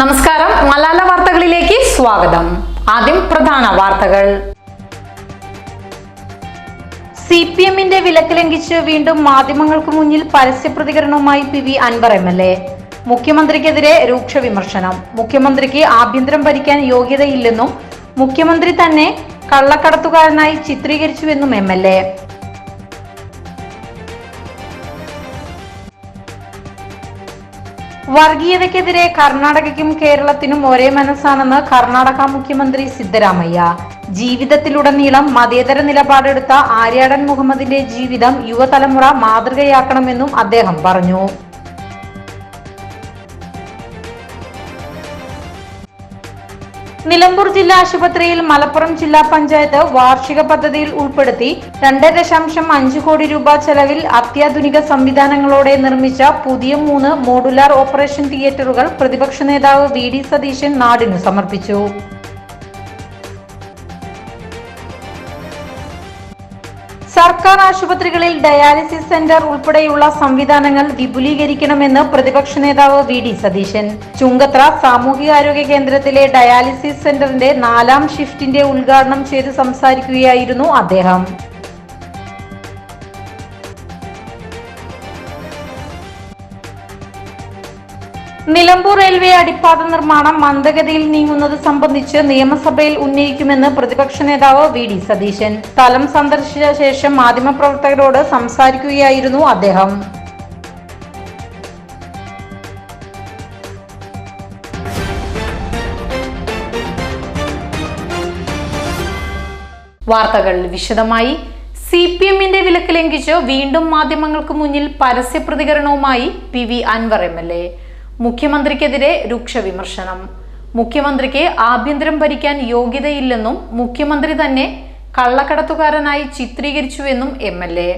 നമസ്കാരം. മലാല വാർത്തകളിലേക്ക് സ്വാഗതം. ആദ്യം പ്രധാന വാർത്തകൾ. സി പി എമ്മിന്റെ വിലക്ക് ലംഘിച്ച് വീണ്ടും മാധ്യമങ്ങൾക്ക് മുന്നിൽ പരസ്യ പ്രതികരണവുമായി P V Anvar M L A. മുഖ്യമന്ത്രിക്കെതിരെ രൂക്ഷ വിമർശനം. മുഖ്യമന്ത്രിക്ക് ആഭ്യന്തരം ഭരിക്കാൻ യോഗ്യതയില്ലെന്നും മുഖ്യമന്ത്രി തന്നെ കള്ളക്കടത്തുകാരനായി ചിത്രീകരിച്ചുവെന്നും എം എൽ എ. വർഗീയതയ്ക്കെതിരെ കർണാടകയ്ക്കും കേരളത്തിനും ഒരേ മനസ്സാണെന്ന് കർണാടക മുഖ്യമന്ത്രി സിദ്ധരാമയ്യ. ജീവിതത്തിലുടനീളം മതേതര നിലപാടെടുത്ത ആര്യാടൻ മുഹമ്മദിന്റെ ജീവിതം യുവതലമുറ മാതൃകയാക്കണമെന്നും അദ്ദേഹം പറഞ്ഞു. നിലമ്പൂർ ജില്ലാ ആശുപത്രിയിൽ മലപ്പുറം ജില്ലാ പഞ്ചായത്ത് വാർഷിക പദ്ധതിയിൽ ഉൾപ്പെടുത്തി രണ്ട് ദശാംശം അഞ്ച് കോടി രൂപ ചെലവിൽ അത്യാധുനിക സംവിധാനങ്ങളോടെ നിർമ്മിച്ച പുതിയ മൂന്ന് മോഡുലാർ ഓപ്പറേഷൻ തിയേറ്ററുകൾ പ്രതിപക്ഷ നേതാവ് വി ഡി സതീശൻ നാടിനു സമർപ്പിച്ചു. സർക്കാർ ആശുപത്രികളിൽ ഡയാലിസിസ് സെന്റർ ഉൾപ്പെടെയുള്ള സംവിധാനങ്ങൾ വിപുലീകരിക്കണമെന്ന് പ്രതിപക്ഷ നേതാവ് വി ഡി സതീശൻ. ചുങ്കത്ര സാമൂഹികാരോഗ്യ കേന്ദ്രത്തിലെ ഡയാലിസിസ് സെന്ററിന്റെ നാലാം ഷിഫ്റ്റിന്റെ ഉദ്ഘാടനം ചെയ്ത് സംസാരിക്കുകയായിരുന്നു അദ്ദേഹം. നിലമ്പൂർ റെയിൽവേ അടിപ്പാത നിർമ്മാണം മന്ദഗതിയിൽ നീങ്ങുന്നത് സംബന്ധിച്ച് നിയമസഭയിൽ ഉന്നയിക്കുമെന്ന് പ്രതിപക്ഷ നേതാവ് വി ഡി സതീശൻ. സ്ഥലം സന്ദർശിച്ച ശേഷം മാധ്യമപ്രവർത്തകരോട് സംസാരിക്കുകയായിരുന്നു അദ്ദേഹം. വാർത്തകൾ വിശദമായി. സി പി എമ്മിന്റെ വിലക്ക് ലംഘിച്ച് വീണ്ടും മാധ്യമങ്ങൾക്ക് മുന്നിൽ പരസ്യ പ്രതികരണവുമായി P V Anvar M L A. മുഖ്യമന്ത്രിക്കെതിരെ രൂക്ഷ വിമർശനം. മുഖ്യമന്ത്രിക്ക് ആഭ്യന്തരം ഭരിക്കാൻ യോഗ്യതയില്ലെന്നും മുഖ്യമന്ത്രി തന്നെ കള്ളക്കടത്തുകാരനായി ചിത്രീകരിച്ചുവെന്നും എം എൽ എ.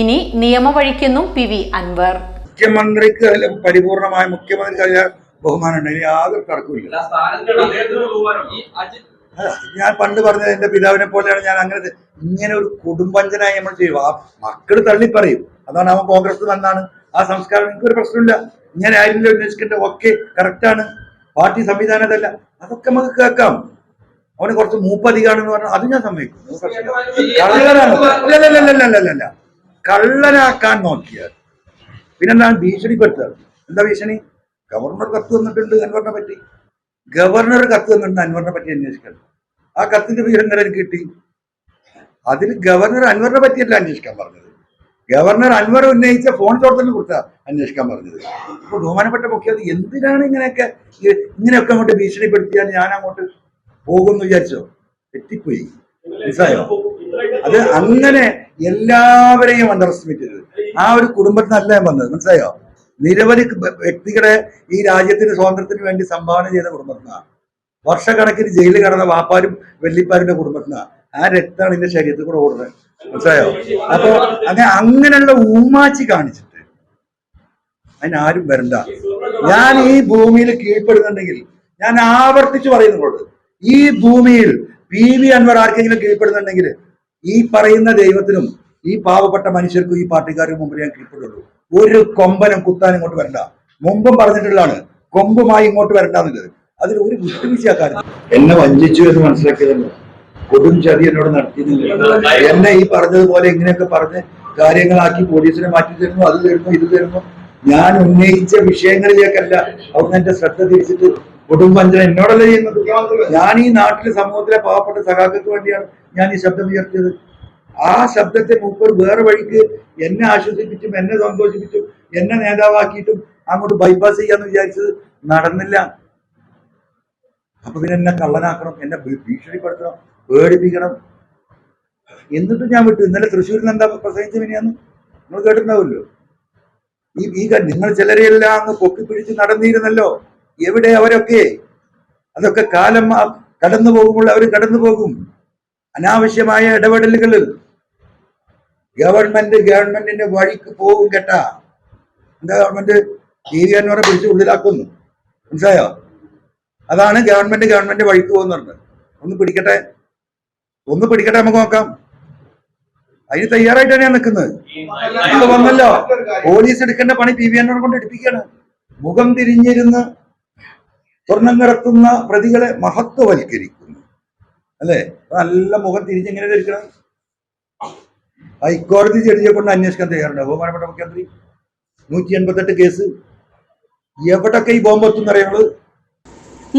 ഇനി നിയമവഴിക്കെന്നും പി വി അൻവർ. മുഖ്യമന്ത്രിക്ക് പരിപൂർണമായ മുഖ്യമന്ത്രിക്ക് യാതൊരു തർക്കമില്ല അദ്ദേഹത്തിന് ബഹുമാനം. ഈ ഞാൻ പണ്ട് പറഞ്ഞത് എന്റെ പിതാവിനെ പോലെയാണ് ഞാൻ അങ്ങനെ ഇങ്ങനെ ഒരു കുടുംബഞ്ചനായി നമ്മൾ ചെയ്യും ആ മക്കൾ തള്ളിപ്പറയും. അതാണ് അവൻ കോൺഗ്രസ് വന്നാണ്. ആ സംസ്കാരം എനിക്ക് ഒരു പ്രശ്നമില്ല. ഇങ്ങനെ ആയിരുന്നില്ല ഉന്നയിച്ചിട്ട് ഒക്കെ കറക്റ്റാണ് പാർട്ടി സംവിധാനം അതല്ല അതൊക്കെ നമുക്ക് കേൾക്കാം. അവന് കുറച്ച് മൂപ്പധികാണെന്ന് പറഞ്ഞാൽ അത് ഞാൻ സമ്മതിക്കും. കള്ളനാക്കാൻ നോക്കിയാൽ പിന്നെന്താണ് ഭീഷണിപ്പെടുത്തുക? എന്താ ഭീഷണി? ഗവർണർ കത്ത് തന്നിട്ടുണ്ട് അൻവറിനെ പറ്റി. ഗവർണർ കത്ത് തന്നിട്ടുണ്ട് അൻവറിനെ പറ്റി അന്വേഷിക്കണം. ആ കത്തിന്റെ വിവരങ്ങൾ എനിക്ക് കിട്ടി. അതിൽ ഗവർണർ അൻവറിനെ പറ്റിയല്ല അന്വേഷിക്കാൻ പറഞ്ഞത്. ഗവർണർ അൻവർ ഉന്നയിച്ച ഫോൺ ചോർത്തലിനെ കൊടുത്താ അന്വേഷിക്കാൻ പറഞ്ഞത്. അപ്പൊ ബഹുമാനപ്പെട്ട മുഖ്യമന്ത്രി എന്തിനാണ് ഇങ്ങനെയൊക്കെ ഇങ്ങനെയൊക്കെ അങ്ങോട്ട് ഭീഷണിപ്പെടുത്തിയാൽ ഞാൻ അങ്ങോട്ട് പോകുമെന്ന് വിചാരിച്ചോ? തെറ്റിപ്പോയി. മനസ്സിലായോ? അത് അങ്ങനെ എല്ലാവരെയും അണ്ടർ എസ്റ്റിമേറ്റ് ചെയ്തത്. ആ ഒരു കുടുംബത്തിനല്ല ഞാൻ വന്നത് മനസ്സിലായോ? നിരവധി വ്യക്തികളെ ഈ രാജ്യത്തിന്റെ സ്വാതന്ത്ര്യത്തിന് വേണ്ടി സംഭാവന ചെയ്ത കുടുംബത്തിനാണ് വർഷക്കണക്കിന് ജയിലിൽ കടന്ന വാപ്പാരും വെള്ളിപ്പാരിന്റെ കുടുംബത്തിനാണ് ആ രക്തമാണ് ഇതിന്റെ ശരീരത്തിൽ കൂടെ ഓടുന്നത്. മനസ്സിലായോ? അപ്പൊ അങ്ങനെ അങ്ങനെയുള്ള ഊമാച്ചി കാണിച്ചിട്ട് അതിനാരും വരണ്ട. ഞാൻ ഈ ഭൂമിയിൽ കീഴ്പ്പെടുന്നുണ്ടെങ്കിൽ ഞാൻ ആവർത്തിച്ചു പറയുന്നുണ്ട് ഈ ഭൂമിയിൽ പി വി അൻവർ ആർക്കെങ്കിലും കീഴ്പ്പെടുന്നുണ്ടെങ്കിൽ ഈ പറയുന്ന ദൈവത്തിനും ഈ പാവപ്പെട്ട മനുഷ്യർക്കും ഈ പാർട്ടിക്കാർക്കും മുമ്പിൽ ഞാൻ കീഴ്പ്പെടുള്ളൂ ഒരു കൊമ്പനും കുത്താനും ഇങ്ങോട്ട് വരണ്ട. മുമ്പും പറഞ്ഞിട്ടുള്ളതാണ്. കൊമ്പുമായി ഇങ്ങോട്ട് വരണ്ടെന്നുള്ളത് അതിൽ ഒരു വിട്ടുവീഴ്ചയാക്കാനും എന്നെ വഞ്ചിച്ചു എന്ന് മനസ്സിലാക്കിയതല്ലോ? കൊടും ചതി എന്നോട് നടത്തിയിരുന്നില്ല. എന്നെ ഈ പറഞ്ഞതുപോലെ ഇങ്ങനെയൊക്കെ പറഞ്ഞ് കാര്യങ്ങളാക്കി പോലീസിനെ മാറ്റി തരുന്നു അത് തരുന്നു ഇത് തരുന്നു. ഞാൻ ഉന്നയിച്ച വിഷയങ്ങളിലേക്കല്ല അവിടുന്ന് എന്റെ ശ്രദ്ധ തിരിച്ചിട്ട് കുടുംബഞ്ചന എന്നോടല്ല ചെയ്യുന്നത്? ഞാൻ ഈ നാട്ടിലെ സമൂഹത്തിലെ പാവപ്പെട്ട സഖാക്കൾക്ക് വേണ്ടിയാണ് ഞാൻ ഈ ശബ്ദം ഉയർത്തിയത്. ആ ശബ്ദത്തെ മൂപ്പർ വേറെ വഴിക്ക് എന്നെ ആശ്വസിപ്പിച്ചും എന്നെ സന്തോഷിപ്പിച്ചും എന്നെ നേതാവാക്കിയിട്ടും അങ്ങോട്ട് ബൈപ്പാസ് ചെയ്യാന്ന് വിചാരിച്ചത് നടന്നില്ല. അപ്പൊ പിന്നെ എന്നെ കള്ളനാക്കണം എന്നെ ഭീഷണിപ്പെടുത്തണം. പേടിപ്പിക്കണം. എന്നിട്ട് ഞാൻ വിട്ടു. ഇന്നലെ തൃശ്ശൂരിൽ എന്താ പ്രസംഗിച്ച മിനിയാന്ന്? നിങ്ങൾ കേട്ടിട്ടുണ്ടാവുമല്ലോ. ഈ ഈ നിങ്ങൾ ചിലരെയെല്ലാം അങ്ങ് പൊക്കിപ്പിടിച്ച് നടന്നിരുന്നല്ലോ. എവിടെ അവരൊക്കെ? അതൊക്കെ കാലം കടന്നു പോകുമ്പോൾ അവർ കടന്നു പോകും. അനാവശ്യമായ ഇടപെടലുകളിൽ. ഗവൺമെന്റ് ഗവൺമെന്റിന്റെ വഴിക്ക് പോകും കേട്ടാ. എന്താ ഗവൺമെന്റ്? എന്നവരെ പിടിച്ച് ഉള്ളിലാക്കുന്നു. മനസ്സിലായോ? അതാണ് ഗവൺമെന്റ് ഗവൺമെന്റ് വഴിക്ക് പോകുന്നുണ്ട് ഒന്ന് പിടിക്കട്ടെ? ഒന്ന് പിടിക്കട്ടെ നമുക്ക് നോക്കാം. അതിന് തയ്യാറായിട്ടാണ് ഞാൻ നിൽക്കുന്നത്. ഇപ്പൊ വന്നല്ലോ. പോലീസ് എടുക്കേണ്ട പണി പി വി എന്നോട് കൊണ്ട് എടുപ്പിക്കുകയാണ്. മുഖം തിരിഞ്ഞിരുന്ന് സ്വർണം കടത്തുന്ന പ്രതികളെ മഹത്വവൽക്കരിക്കുന്നു. അല്ലേ? നല്ല മുഖം തിരിഞ്ഞെങ്ങനെ ധരിക്കണം ഹൈക്കോടതി ജഡ്ജിയെ കൊണ്ട് അന്വേഷിക്കാൻ തയ്യാറുണ്ട്. ബഹുമാനപ്പെട്ട മുഖ്യമന്ത്രി നൂറ്റി എൺപത്തെട്ട് കേസ്. എവിടൊക്കെ ഈ ബോംബെത്തും എത്തുന്ന അറിയുന്നത്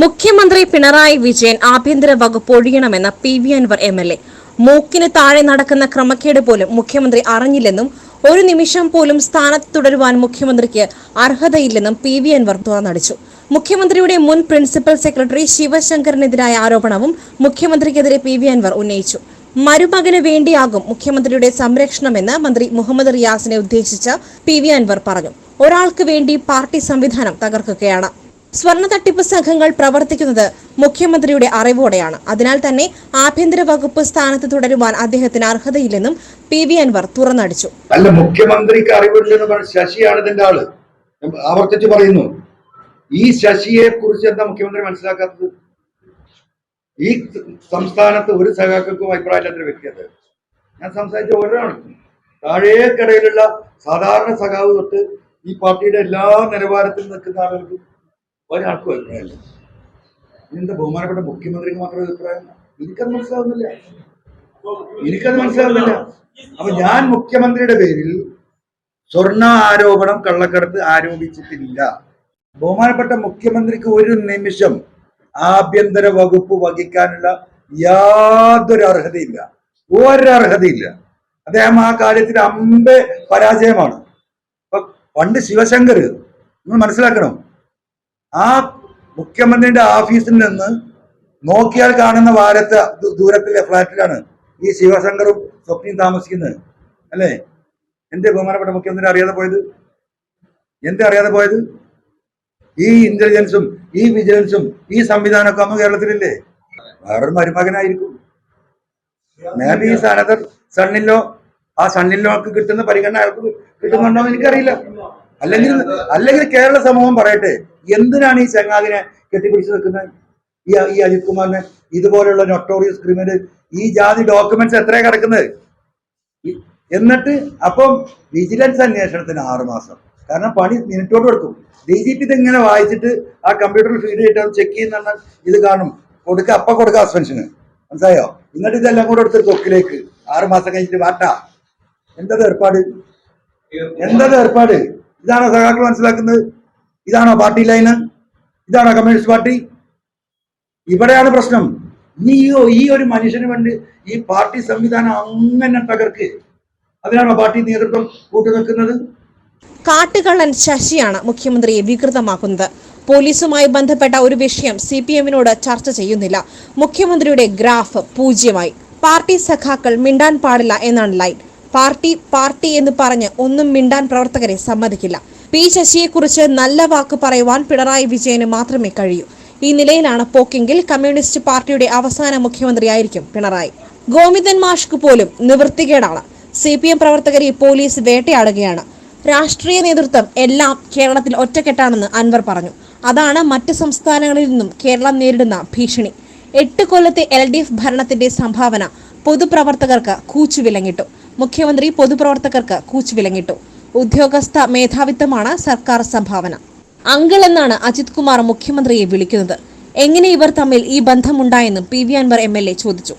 മുഖ്യമന്ത്രി പിണറായി വിജയൻ ആഭ്യന്തര വകുപ്പ് ഒഴിയണമെന്ന P V Anvar M L A. മൂക്കിന് താഴെ നടക്കുന്ന ക്രമക്കേട് പോലും മുഖ്യമന്ത്രി അറിഞ്ഞില്ലെന്നും ഒരു നിമിഷം പോലും സ്ഥാനത്ത് തുടരുവാൻ മുഖ്യമന്ത്രിക്ക് അർഹതയില്ലെന്നും പി വി അൻവർ തുറന്നടിച്ചു. മുഖ്യമന്ത്രിയുടെ മുൻ പ്രിൻസിപ്പൽ സെക്രട്ടറി ശിവശങ്കറിനെതിരായ ആരോപണവും മുഖ്യമന്ത്രിക്കെതിരെ പി വി അൻവർ ഉന്നയിച്ചു. മരുമകന് വേണ്ടിയാകും മുഖ്യമന്ത്രിയുടെ സംരക്ഷണമെന്ന് മന്ത്രി മുഹമ്മദ് റിയാസിനെ ഉദ്ദേശിച്ച് പി വി അൻവർ പറഞ്ഞു. ഒരാൾക്ക് വേണ്ടി പാർട്ടി സംവിധാനം തകർക്കുകയാണ്. സ്വർണ തട്ടിപ്പ് സംഘങ്ങൾ പ്രവർത്തിക്കുന്നത് മുഖ്യമന്ത്രിയുടെ അറിവോടെയാണ്. അതിനാൽ തന്നെ ആഭ്യന്തര വകുപ്പ് സ്ഥാനത്ത് തുടരുവാൻ അദ്ദേഹത്തിന് അർഹതയില്ലെന്നും പി വി അൻവർ തുറന്നടിച്ചു. അല്ല മുഖ്യമന്ത്രിക്ക് അറിവില്ലെന്ന് ശശിയാണ് ഇതിന്റെ ആൾ. ആവർത്തിച്ച് പറയുന്നു. ഈ ശശിയെ കുറിച്ച് എന്താ മുഖ്യമന്ത്രി മനസ്സിലാക്കാത്തത്? ഈ സംസ്ഥാനത്ത് ഒരു സഖാക്കൾക്കും അഭിപ്രായമില്ലാത്തൊരു വ്യക്തിയത് ഞാൻ സംസാരിച്ച ഒരാൾക്കും താഴേക്കടയിലുള്ള സാധാരണ സഖാവ് തൊട്ട് ഈ പാർട്ടിയുടെ എല്ലാ നിലവാരത്തിൽ നിൽക്കുന്ന ആളുകൾക്കും ഒരാൾക്കും അഭിപ്രായമില്ല. ഇന്നത്തെ ബഹുമാനപ്പെട്ട മുഖ്യമന്ത്രിക്ക് മാത്രം അഭിപ്രായം? എനിക്കത് മനസ്സിലാവുന്നില്ല. എനിക്കത് മനസ്സിലാവുന്നില്ല. അപ്പൊ ഞാൻ മുഖ്യമന്ത്രിയുടെ പേരിൽ സ്വർണ ആരോപണം കള്ളക്കടത്ത് ആരോപിച്ചിട്ടില്ല. ബഹുമാനപ്പെട്ട മുഖ്യമന്ത്രിക്ക് ഒരു നിമിഷം ആഭ്യന്തര വകുപ്പ് വഹിക്കാനുള്ള യാതൊരു അർഹതയില്ല. ഒരർഹതയില്ല. അദ്ദേഹം ആ കാര്യത്തിൽ അമ്പെ പരാജയമാണ്. പണ്ട് ശിവശങ്കർ നിങ്ങൾ മനസ്സിലാക്കണം ആ മുഖ്യമന്ത്രിയുടെ ഓഫീസിൽ നിന്ന് നോക്കിയാൽ കാണുന്ന വാരത്തെ ദൂരത്തിലെ ഫ്ലാറ്റിലാണ് ഈ ശിവശങ്കറും സ്വപ്നയും താമസിക്കുന്നത്. അല്ലേ? എന്റെ ബഹുമാനപ്പെട്ട മുഖ്യമന്ത്രി അറിയാതെ പോയത്? എന്താ അറിയാതെ പോയത്? ഈ ഇന്റലിജൻസും ഈ വിജിലൻസും ഈ സംവിധാനമൊക്കെ നമ്മൾ കേരളത്തിലില്ലേ? വേറൊരു മരുമകനായിരിക്കും. മേബി ഈ സ്ഥാനത്ത് സണ്ണിലോ ആ സണ്ണിലോക്ക് കിട്ടുന്ന പരിഗണന അയാൾക്ക് കിട്ടുന്നുണ്ടോ എന്ന് എനിക്കറിയില്ല. അല്ലെങ്കിൽ അല്ലെങ്കിൽ കേരള സമൂഹം പറയട്ടെ. എന്തിനാണ് ഈ ചങ്ങാതിനെ കെട്ടിപ്പിടിച്ച് നിൽക്കുന്നത്? ഈ ഈ അജിത് കുമാറിനെ ഇതുപോലെയുള്ള നൊട്ടോറിയസ് ക്രിമിനൽ ഈ ജാതി ഡോക്യുമെന്റ്സ് എത്രയാ കിടക്കുന്നത്? എന്നിട്ട് അപ്പം വിജിലൻസ് അന്വേഷണത്തിന് ആറുമാസം കാരണം പണി മിനിറ്റോട് കൊടുക്കും ഡി ജി പി ഇതിങ്ങനെ വായിച്ചിട്ട് ആ കമ്പ്യൂട്ടറിൽ ഫീഡ് ചെയ്തിട്ട് ചെക്ക് ചെയ്യുന്ന ഇത് കാണും. കൊടുക്ക അപ്പ കൊടുക്ക സസ്പെൻഷന് മനസ്സിലായോ? എന്നിട്ട് ഇതെല്ലാം കൂടെ എടുത്ത് തൊക്കിലേക്ക്. ആറുമാസം കഴിഞ്ഞിട്ട് വാട്ടാ. എന്താ ഏർപ്പാട്? എന്താ ഏർപ്പാട്? ഇതാണോ സഖാക്കൾ മനസ്സിലാക്കുന്നത്. ഇതാണോ പാർട്ടി ലൈന്? ഇതാണോ കമ്മ്യൂണിസ്റ്റ് പാർട്ടി? ഇവിടെയാണ് പ്രശ്നം. നീ ഈ ഒരു മനുഷ്യന് വേണ്ടി ഈ പാർട്ടി സംവിധാനം അങ്ങനെ തകർക്ക്. അതിനാണോ പാർട്ടി നേതൃത്വം കൂട്ടുനിൽക്കുന്നത്? കാട്ടുകള്ളൻ ശശിയാണ് മുഖ്യമന്ത്രിയെ വികൃതമാക്കുന്നത്. പോലീസുമായി ബന്ധപ്പെട്ട ഒരു വിഷയം സി പി എമ്മിനോട് ചർച്ച ചെയ്യുന്നില്ല. മുഖ്യമന്ത്രിയുടെ ഗ്രാഫ് പൂജ്യമായി. പാർട്ടി സഖാക്കൾ മിണ്ടാൻ പാടില്ല എന്നാണ് ലൈൻ. പാർട്ടി പാർട്ടി എന്ന് പറഞ്ഞ് ഒന്നും മിണ്ടാൻ പ്രവർത്തകരെ സമ്മതിക്കില്ല. പി ശശിയെക്കുറിച്ച് നല്ല വാക്ക് പറയുവാൻ പിണറായി വിജയന് മാത്രമേ കഴിയൂ. ഈ നിലയിലാണ് പോക്കെങ്കിൽ കമ്മ്യൂണിസ്റ്റ് പാർട്ടിയുടെ അവസാന മുഖ്യമന്ത്രിയായിരിക്കും പിണറായി. ഗോവിന്ദൻ മാഷ്ക്ക് പോലും നിവൃത്തികേടാണ്. സി പി എം പ്രവർത്തകരെ പോലീസ് വേട്ടയാടുകയാണ്. രാഷ്ട്രീയ നേതൃത്വം എല്ലാം കേരളത്തിൽ ഒറ്റക്കെട്ടാണെന്ന് അൻവർ പറഞ്ഞു. അതാണ് മറ്റ് സംസ്ഥാനങ്ങളിൽ നിന്നും കേരളം നേരിടുന്ന ഭീഷണി. എട്ട് കൊല്ലത്തെ എൽ ഡി എഫ് ഭരണത്തിന്റെ സംഭാവന പൊതുപ്രവർത്തകർക്ക് കൂച്ചുവിലങ്ങിട്ടു. മുഖ്യമന്ത്രി പൊതുപ്രവർത്തകർക്ക് കൂച്ചുവിലങ്ങിട്ടു. ഉദ്യോഗസ്ഥ മേധാവിത്വമാണ് സർക്കാർ സംഭാവന. അങ്കിൾ എന്നാണ് അജിത് കുമാർ മുഖ്യമന്ത്രിയെ വിളിക്കുന്നത്. എങ്ങനെ ഇവർ തമ്മിൽ ഈ ബന്ധമുണ്ടായെന്നും P V Anvar M L A ചോദിച്ചു.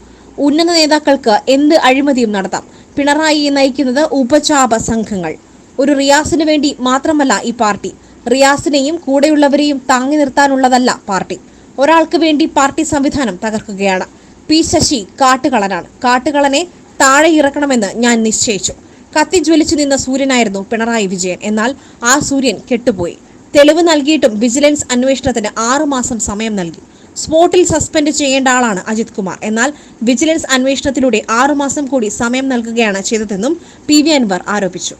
ഉന്നത നേതാക്കൾക്ക് എന്ത് അഴിമതിയും നടത്താം. പിണറായിയെ നയിക്കുന്നത് ഉപചാപ സംഘങ്ങൾ. ഒരു റിയാസിനു വേണ്ടി മാത്രമല്ല ഈ പാർട്ടി. റിയാസിനെയും കൂടെയുള്ളവരെയും താങ്ങി നിർത്താനുള്ളതല്ല പാർട്ടി. ഒരാൾക്ക് വേണ്ടി പാർട്ടി സംവിധാനം തകർക്കുകയാണ്. പി ശശി കാട്ടുകളനാണ് കാട്ടുകളനെ താഴെ ഇറക്കണമെന്ന് ഞാൻ നിശ്ചയിച്ചു. കത്തിജ്വലിച്ചു നിന്ന സൂര്യനായിരുന്നു പിണറായി വിജയൻ. എന്നാൽ ആ സൂര്യൻ കെട്ടുപോയി. തെളിവ് നൽകിയിട്ടും വിജിലൻസ് അന്വേഷണത്തിന് ആറുമാസം സമയം നൽകി. സ്പോട്ടിൽ സസ്പെൻഡ് ചെയ്യേണ്ട ആളാണ് അജിത് കുമാർ. എന്നാൽ വിജിലൻസ് അന്വേഷണത്തിലൂടെ ആറുമാസം കൂടി സമയം നൽകുകയാണ് ചെയ്തതെന്നും പി വി അൻവർ ആരോപിച്ചു.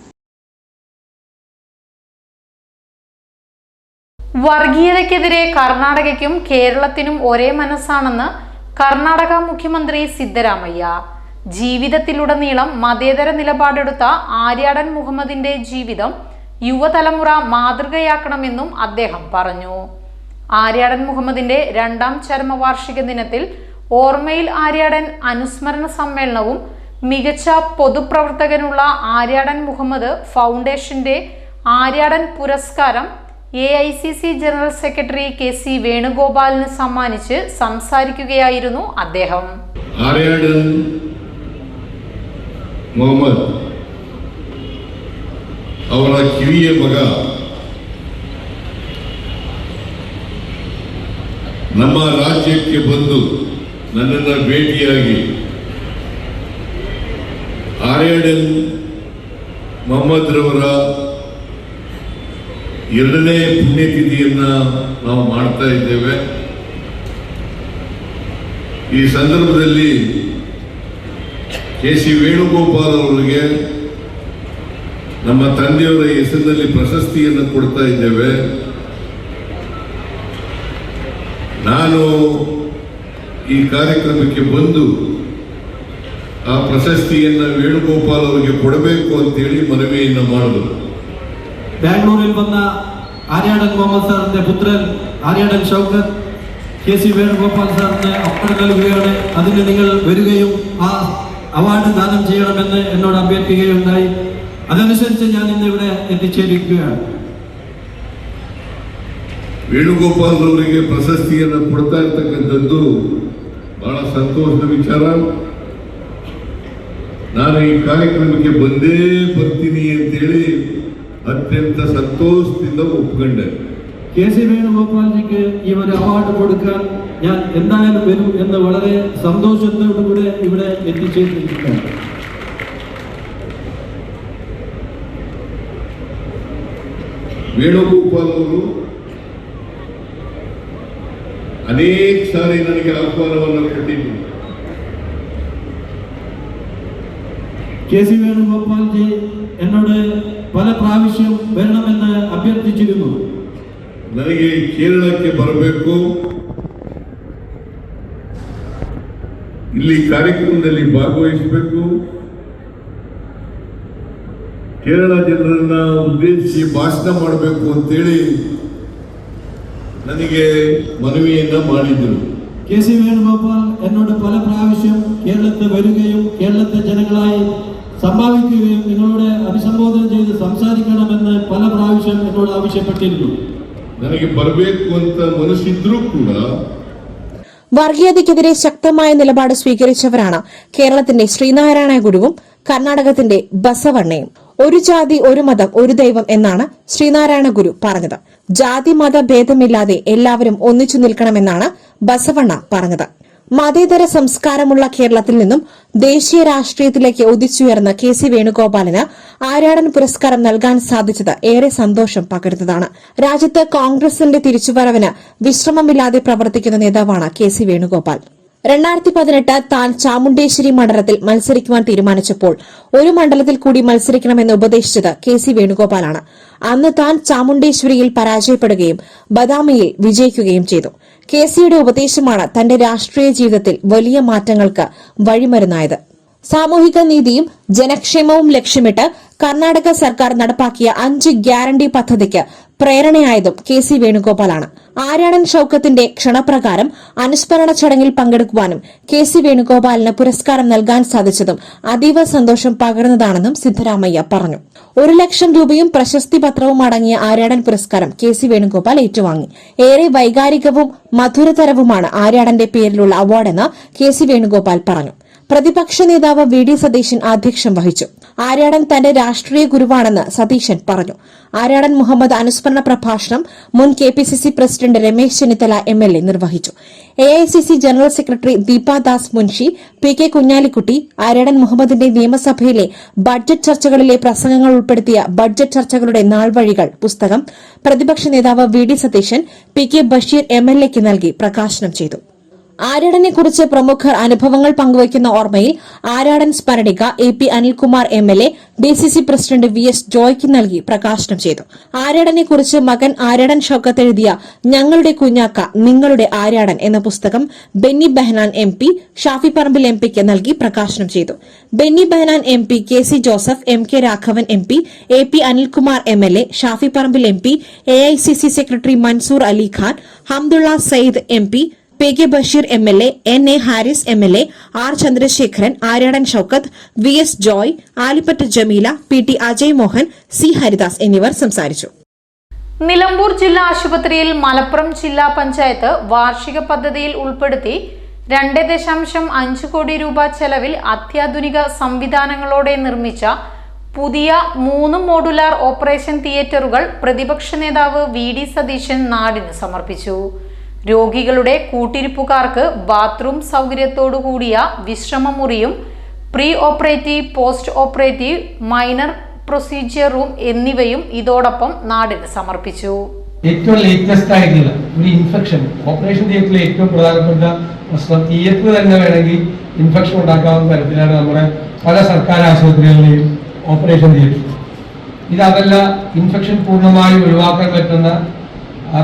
വർഗീയതയ്ക്കെതിരെ കർണാടകയ്ക്കും കേരളത്തിനും ഒരേ മനസ്സാണെന്ന് കർണാടക മുഖ്യമന്ത്രി സിദ്ധരാമയ്യ. ജീവിതത്തിലുടനീളം മതേതര നിലപാടെടുത്ത ആര്യാടൻ മുഹമ്മദിന്റെ ജീവിതം യുവതലമുറ മാതൃകയാക്കണമെന്നും അദ്ദേഹം പറഞ്ഞു. ആര്യാടൻ മുഹമ്മദിന്റെ രണ്ടാം ചരമവാർഷിക ദിനത്തിൽ ഓർമ്മയിൽ ആര്യാടൻ അനുസ്മരണ സമ്മേളനവും മികച്ച പൊതുപ്രവർത്തകനുള്ള ആര്യാടൻ മുഹമ്മദ് ഫൗണ്ടേഷന്റെ ആര്യാടൻ പുരസ്കാരം A I C C general secretary K C വേണുഗോപാലിന് സമ്മാനിച്ച് സംസാരിക്കുകയായിരുന്നു അദ്ദേഹം. ಮೊಹಮ್ಮದ್. ಅವರ ಕಿವಿಯ ಮಗ. ನಮ್ಮ ರಾಜ್ಯಕ್ಕೆ ಬಂದು ನನ್ನನ್ನು ಭೇಟಿಯಾಗಿ ಆರ್ಯಾಡನ್ ಮೊಹಮ್ಮದ್ ರವರ ಎರಡನೇ ಪುಣ್ಯತಿಥಿಯನ್ನು ನಾವು ಮಾಡ್ತಾ ಇದ್ದೇವೆ. ಈ ಸಂದರ್ಭದಲ್ಲಿ ಕೆ ಸಿ ವೇಣುಗೋಪಾಲ್ ಅವರಿಗೆ ನಮ್ಮ ತಂದೆಯವರ ಹೆಸರಿನಲ್ಲಿ ಪ್ರಶಸ್ತಿಯನ್ನು ಕೊಡ್ತಾ ಇದ್ದೇವೆ ನಾನು ಈ ಕಾರ್ಯಕ್ರಮಕ್ಕೆ ಬಂದು ಆ ಪ್ರಶಸ್ತಿಯನ್ನು ವೇಣುಗೋಪಾಲ್ ಅವರಿಗೆ ಕೊಡಬೇಕು ಅಂತೇಳಿ ಮನವಿಯನ್ನು ಮಾಡಿದರು ബാംഗ്ലൂരിൽ വന്ന ആര്യാടൻ മുഹമ്മദ് സാറിന്റെ പുത്രൻ ആര്യാടൻ ഷൗക്കത്ത് കെ സി വേണുഗോപാൽ സാറിന് ഒപ്പന നൽകുകയാണ് അതിന് നിങ്ങൾ വരികയും ആ അവാർഡ് ദാനം ചെയ്യണമെന്ന് എന്നോട് അഭ്യർത്ഥിക്കുകയുണ്ടായി അതനുസരിച്ച് ഞാൻ ഇന്ന് ഇവിടെ എത്തിച്ചേരിക്കുകയാണ് ವೇಣುಗೋಪಾಲ್ ಅವರಿಗೆ ಪ್ರಶಸ್ತಿಯನ್ನು ಕೊಡ್ತಾ ಇರ್ತಕ್ಕಂಥದ್ದು ಬಹಳ ಸಂತೋಷದ ವಿಚಾರ ನಾನು ಈ ಕಾರ್ಯಕ್ರಮಕ್ಕೆ ಬಂದೇ ಬರ್ತೀನಿ ಅಂತೇಳಿ ಅತ್ಯಂತ ಸಂತೋಷದಿಂದ ಒಪ್ಕೊಂಡೆ കെ സി വേണുഗോപാൽജിക്ക് ഈ ഒരു അവാർഡ് കൊടുക്കാൻ ഞാൻ എന്തായാലും വരും എന്ന് വളരെ സന്തോഷത്തോടുകൂടെ ഇവിടെ എത്തിച്ചേർന്നിരിക്കുകയാണ് ವೇಣುಗೋಪಾಲ್ ಅವರು ಅನೇಕ ಸಾರಿ ನನಗೆ ಆಹ್ವಾನವನ್ನು ಕೊಟ್ಟಿದ್ರು കെ സി വേണുഗോപാൽജി എന്നോട് പല പ്രാവശ്യം വരണമെന്ന് അഭ്യർത്ഥിച്ചിരുന്നു ನನಗೆ ಕೇರಳಕ್ಕೆ ಬರಬೇಕು ಇಲ್ಲಿ ಕಾರ್ಯಕ್ರಮದಲ್ಲಿ ಭಾಗವಹಿಸಬೇಕು ಕೇರಳ ಜನರನ್ನ ಉದ್ದೇಶಿಸಿ ಭಾಷಣ ಮಾಡಬೇಕು ಅಂತೇಳಿ ನನಗೆ ಮನವಿಯನ್ನ ಮಾಡಿದ್ರು കെ സി വേണുഗോപാൽ എന്നോട് പല പ്രാവശ്യം കേരളത്തിൽ വരികയും കേരളത്തെ ജനങ്ങളായി സമ്പാദിക്കുകയും നിങ്ങളോട് അഭിസംബോധന ചെയ്ത് സംസാരിക്കണമെന്ന് പല പ്രാവശ്യം എന്നോട് ആവശ്യപ്പെട്ടിരുന്നു ನನಗೆ ಬರಬೇಕು ಅಂತ ಮನಸ್ಸಿದ್ರೂ ಕೂಡ വർഗീയതയ്ക്കെതിരെ ശക്തമായ നിലപാട് സ്വീകരിച്ചവരാണ് കേരളത്തിന്റെ ശ്രീനാരായണ ഗുരുവും കർണാടകത്തിന്റെ ബസവണ്ണയും ഒരു ജാതി ഒരു മതം ഒരു ദൈവം എന്നാണ് ശ്രീനാരായണ ഗുരു പറഞ്ഞത്. ജാതി മത ഭേദമില്ലാതെ എല്ലാവരും ഒന്നിച്ചു നിൽക്കണമെന്നാണ് ബസവണ്ണ പറഞ്ഞത്. മതേതര സംസ്കാരമുള്ള കേരളത്തിൽ നിന്നും ദേശീയ രാഷ്ട്രീയത്തിലേക്ക് ഉദിച്ചുയർന്ന കെ സി വേണുഗോപാലിന് ആരാടൻ പുരസ്കാരം നൽകാൻ സാധിച്ചത് ഏറെ സന്തോഷം പകരുന്നതാണ്. രാജ്യത്ത് കോൺഗ്രസിന്റെ തിരിച്ചുവരവിന് വിശ്രമമില്ലാതെ പ്രവർത്തിക്കുന്ന നേതാവാണ് കെ സി വേണുഗോപാൽ. രണ്ടായിരത്തി പതിനെട്ട് താൻ ചാമുണ്ടേശ്വരി മണ്ഡലത്തിൽ മത്സരിക്കുവാൻ തീരുമാനിച്ചപ്പോൾ ഒരു മണ്ഡലത്തിൽ കൂടി മത്സരിക്കണമെന്ന് ഉപദേശിച്ചത് കെ സി വേണുഗോപാലാണ്. അന്ന് താൻ ചാമുണ്ടേശ്വരിയിൽ പരാജയപ്പെടുകയും ബദാമിയിൽ വിജയിക്കുകയും ചെയ്തു. കെ സിയുടെ ഉപദേശമാണ് തന്റെ രാഷ്ട്രീയ ജീവിതത്തിൽ വലിയ മാറ്റങ്ങൾക്ക് വഴിമരുന്നായത്. സാമൂഹിക നീതിയും ജനക്ഷേമവും ലക്ഷ്യമിട്ട് കർണാടക സർക്കാർ നടപ്പാക്കിയ അഞ്ച് ഗ്യാരണ്ടി പദ്ധതിക്ക് പ്രേരണയായതും കെ സി വേണുഗോപാലാണ്. ആര്യാടൻ ഷൌക്കത്തിന്റെ ക്ഷണപ്രകാരം അനുസ്മരണ ചടങ്ങിൽ പങ്കെടുക്കുവാനും കെ സി വേണുഗോപാലിന് പുരസ്കാരം നൽകാൻ സാധിച്ചതും അതീവ സന്തോഷം പകർന്നതാണെന്നും സിദ്ധരാമയ്യ പറഞ്ഞു. ഒരു ലക്ഷം രൂപയും പ്രശസ്തി പത്രവും അടങ്ങിയ ആര്യാടൻ പുരസ്കാരം കെ സി വേണുഗോപാൽ ഏറ്റുവാങ്ങി. ഏറെ വൈകാരികവും മധുരതരവുമാണ് ആര്യാടന്റെ പേരിലുള്ള അവാർഡെന്ന് കെ സി വേണുഗോപാൽ പറഞ്ഞു. പ്രതിപക്ഷ നേതാവ് വി ഡി സതീശൻ അധ്യക്ഷം വഹിച്ചു. ആര്യാടൻ തന്റെ രാഷ്ട്രീയ ഗുരുവാണെന്ന് സതീശൻ പറഞ്ഞു. ആര്യാടൻ മുഹമ്മദ് അനുസ്മരണ പ്രഭാഷണം മുൻ K P C C president Ramesh Chennithala M L A നിർവഹിച്ചു. A I C C general secretary Deepa Das Munshi P K Kunhalikutty Aryadan മുഹമ്മദിന്റെ നിയമസഭയിലെ ബഡ്ജറ്റ് ചർച്ചകളിലെ പ്രസംഗങ്ങൾ ഉൾപ്പെടുത്തിയ ബഡ്ജറ്റ് ചർച്ചകളുടെ നാൾവഴികൾ പുസ്തകം പ്രതിപക്ഷ നേതാവ് V D Satheesan P K Basheer M L എക്ക് നൽകി പ്രകാശനം ചെയ്തു. ആര്യാടനെ കുറിച്ച് പ്രമുഖർ അനുഭവങ്ങൾ പങ്കുവയ്ക്കുന്ന ഓർമ്മയിൽ Aryadan സ്മരണിക A P Anilkumar M L A D C C president V S ജോയ്ക്ക് നൽകി പ്രകാശനം ചെയ്തു. ആര്യാടനെ കുറിച്ച് മകൻ ആര്യാടൻ ഷൌക്കത്ത് എഴുതിയ ഞങ്ങളുടെ കുഞ്ഞാക്ക നിങ്ങളുടെ ആര്യാടൻ എന്ന പുസ്തകം Benny Behanan M P Shafi Parambil M പിക്ക് നൽകി പ്രകാശനം ചെയ്തു. Benny Behanan M P K C Joseph M K Raghavan M P A P Anilkumar M L A Shafi Parambil M P A I C C secretary Mansoor Ali Khan Hamdullah Sayyid M P P K Basheer M L A N A Haris M L A R Chandrasekharan Aryadan Shoukath V S Joy Alipatt Jameela P T Ajay Mohan C Haridas എന്നിവർ സംസാരിച്ചു. നിലമ്പൂർ ജില്ലാ ആശുപത്രിയിൽ മലപ്പുറം ജില്ലാ പഞ്ചായത്ത് വാർഷിക പദ്ധതിയിൽ ഉൾപ്പെടുത്തി രണ്ട് ദശാംശം അഞ്ച് കോടി രൂപ ചെലവിൽ അത്യാധുനിക സംവിധാനങ്ങളോടെ നിർമ്മിച്ച പുതിയ മൂന്ന് മോഡുലാർ ഓപ്പറേഷൻ തിയേറ്ററുകൾ പ്രതിപക്ഷ നേതാവ് വി ഡി സതീശൻ നാടിന് സമർപ്പിച്ചു. രോഗികളുടെ കൂട്ടിരിപ്പുകാർക്ക് ബാത്റൂം സൗകര്യത്തോടു കൂടിയ വിശ്രമമുറിയും pre operative post operative minor procedure room എന്നിവയും ഇതോടൊപ്പം നാടിന് സമർപ്പിച്ചു. ഏറ്റവും ലേറ്റസ്റ്റ് ആയിട്ടുള്ള ഒരു ഇൻഫെക്ഷൻ ഓപ്പറേഷൻ തിയേറ്ററിലെ ഏറ്റവും പ്രധാനപ്പെട്ട പ്രശ്നം തിയേറ്റർ തന്നെ വേണമെങ്കിൽ ഇൻഫെക്ഷൻ ഉണ്ടാക്കാവുന്ന തരത്തിലാണ് നമ്മുടെ പല സർക്കാർ ആശുപത്രികളിലെയും ഓപ്പറേഷൻ തിയേറ്റർ ഇത് അതല്ല ഇൻഫെക്ഷൻ പൂർണമായും ഒഴിവാക്കാൻ പറ്റുന്ന